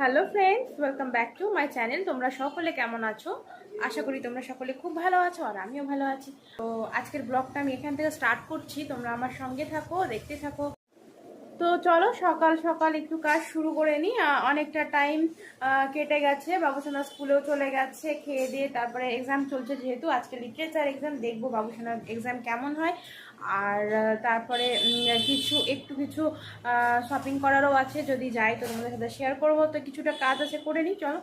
Hello friends welcome back to my channel তোমরা সকলে কেমন আছো? আশা করি তোমরা সকলে খুব ভালো আছো আর আমিও ভালো আছি। তো আজকের ব্লগটা আমি এখান থেকে স্টার্ট করছি। তোমরা আমার সঙ্গে থাকো, দেখতে থাকো। তো চলো, সকাল সকাল একটু কাজ শুরু করে নিই। অনেকটা টাইম কেটে গেছে বাবুসোনা স্কুলেও চলে গেছে, খেয়ে দিয়ে তারপরে এক্সাম চলছে যেহেতু, আজকে লিটারেচার এক্সাম দেখব বাবুসোনার এক্সাম কেমন হয়। আর তারপরে কিছু, একটু কিছু শপিং করারও আছে, যদি যাই তো তোমাদের সাথে শেয়ার করব। তো কিছুটা কাজ আছে, করে নিই, চলো।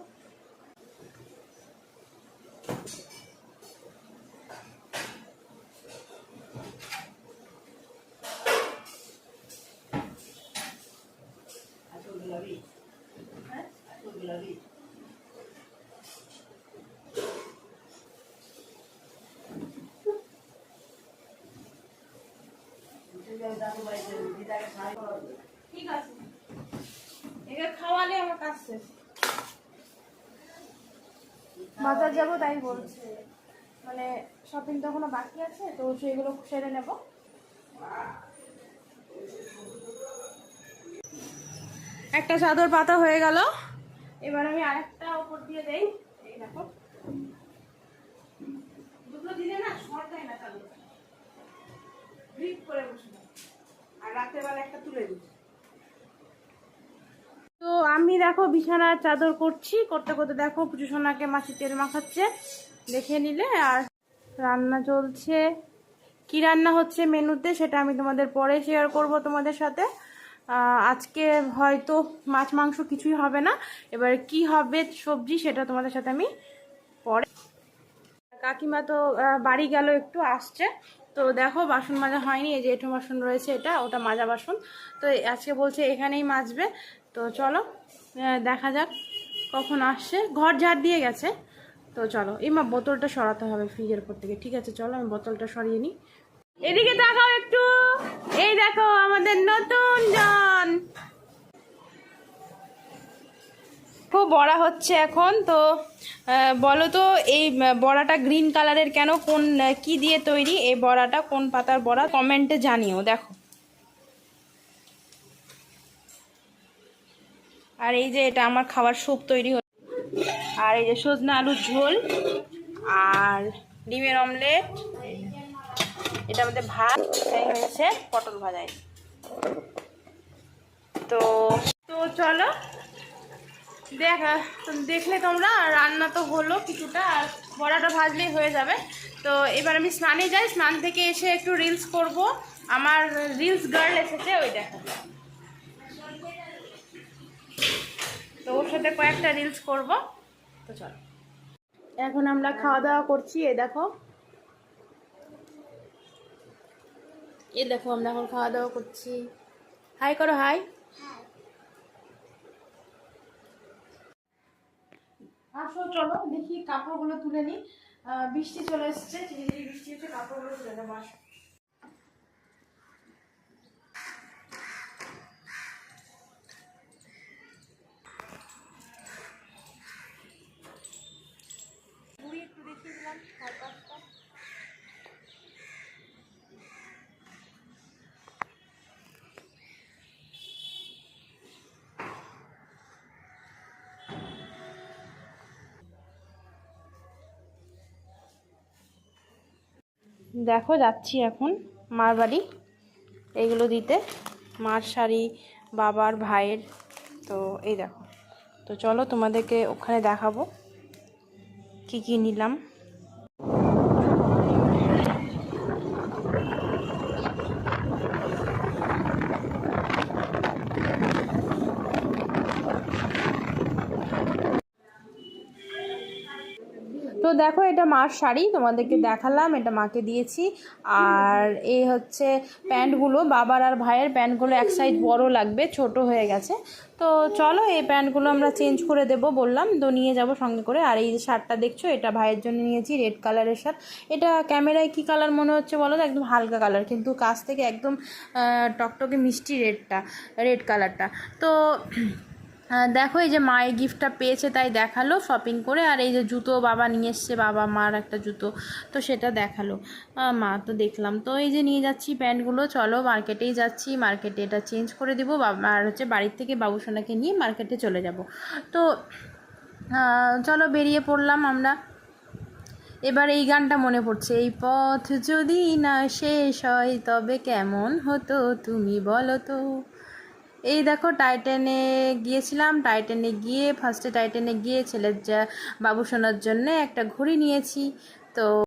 ঠিক আছে খাওয়ালে আমার বাজার যাব, তাই বলছে। মানে শপিং তো এখনও বাকি আছে, তো সেগুলো সেরে নেব। একটা চাদর পাতা হয়ে গেল। এবার আমি আরেকটা উপর দিয়ে দেই এই দেখো দুটো দিলে না সরকায় না চাদর গ্রিপ করে বসে থাকো। আর রাতের বেলা একটা তুলে দিই তো আমি দেখো বিছানার চাদর করছি, করতে করতে দেখো পুজো সোনাকে মাসি তেল মাখাচ্ছে, দেখে নিলে আর রান্না চলছে। কি রান্না হচ্ছে মেনুতে সেটা আমি তোমাদের পরে শেয়ার করব তোমাদের সাথে। আজকে হয়তো মাছ মাংস কিছুই হবে না, এবার কি হবে সবজি সেটা তোমাদের সাথে আমি পরে। কাকিমা তো বাড়ি গেল, একটু আসছে। তো দেখো বাসন মাজা হয়নি, এই যে এঁঠো বাসন রয়েছে এটা, ওটা মাজা বাসন। তো আজকে বলছে এখানেই মাজবে। তো চলো দেখা যাক কখন আসছে। ঘর ঝাড় দিয়ে গেছে। তো চলো এই মা বোতলটা সরাতে হবে ফ্রিজের উপর থেকে। ঠিক আছে, চলো, আমি বোতলটা সরিয়ে নিই। এদিকে দেখাও একটু। এই দেখো, আমাদের নতুন জন। খুব বড়া হচ্ছে এখন, তো বলো তো, এই বড়াটা গ্রিন কালারের কেন? কোন কি দিয়ে তৈরি? এই বড়াটা কোন পাতার বড়া? কমেন্টে জানিও, দেখো। আর এই যে এটা আমার খাবার স্যুপ তৈরি হচ্ছে। আর এই যে সজনা আলুর ঝোল আর ডিমের অমলেট। এটা আমাদের ভাত হয়েছে পটল ভাজাই তো তো চলো, দেখা, দেখলে তোমরা রান্না তো হলো কিছুটা, আর বড়াটা ভাজলেই হয়ে যাবে। তো এবার আমি স্নানে যাই, স্নান থেকে এসে একটু রিলস করব। আমার রিলস গার্ল এসেছে, ওই দেখো তো ওর সাথে কয়েকটা রিলস করব। তো চলো। এখন আমরা খাওয়া দাওয়া করছি এ দেখো। এ দেখো আমরা এখন খাওয়া দাওয়া করছি। হাই করো হাই আসো চলো দেখি কাপড়গুলো তুলে নিই আহ, বৃষ্টি চলে এসছে বৃষ্টি হচ্ছে কাপড়গুলো তুলে নেব আসো। দেখো, যাচ্ছি এখন মার বাড়ি এইগুলো দিতে। মার শাড়ি, বাবার, ভাইয়ের। তো এই দেখো। তো চলো তোমাদেরকে ওখানে দেখাবো। কি কি নিলাম। তো দেখো এটা মার শাড়ি তোমাদেরকে দেখালাম এটা মাকে দিয়েছি। আর এই হচ্ছে প্যান্টগুলো বাবার আর ভাইয়ের প্যান্টগুলো এক সাইড বড় লাগবে ছোট হয়ে গেছে। তো চলো এই প্যান্টগুলো আমরা চেঞ্জ করে দেব বললাম। তো নিয়ে যাব সঙ্গে করে। আর এই যে শার্টটা দেখছ এটা ভাইয়ের জন্য নিয়েছি রেড কালারের শার্ট। এটা ক্যামেরায় কি কালার মনে হচ্ছে বলো তো? একদম হালকা কালার কিন্তু কাছ থেকে একদম টকটকে মিষ্টি রেডটা রেড কালারটা। তো দেখো, এই যে মায়ের গিফটটা পেয়েছে, তাই দেখাল শপিং করে। আর এই যে জুতো বাবা নিয়ে এসছে, বাবা মার একটা জুতো, তো সেটা দেখাল। মা তো দেখলাম। তো এই যে নিয়ে যাচ্ছি প্যান্টগুলো, চলো মার্কেটেই যাচ্ছি। মার্কেটে এটা চেঞ্জ করে দিব। আর হচ্ছে বাড়ির থেকে বাবুসোনাকে নিয়ে মার্কেটে চলে যাব। তো চলো বেরিয়ে পড়লাম আমরা। এবার এই গানটা মনে পড়ছে। এই পথ যদি না শেষ হয়, তবে কেমন হতো তুমি বলো তো? এই দেখো টাইটেনে গিয়েছিলাম। টাইটেনে গিয়ে ফার্স্টে টাইটেনে গিয়ে ছেলের যা বাবু শোনার জন্য একটা ঘড়ি নিয়েছি। তো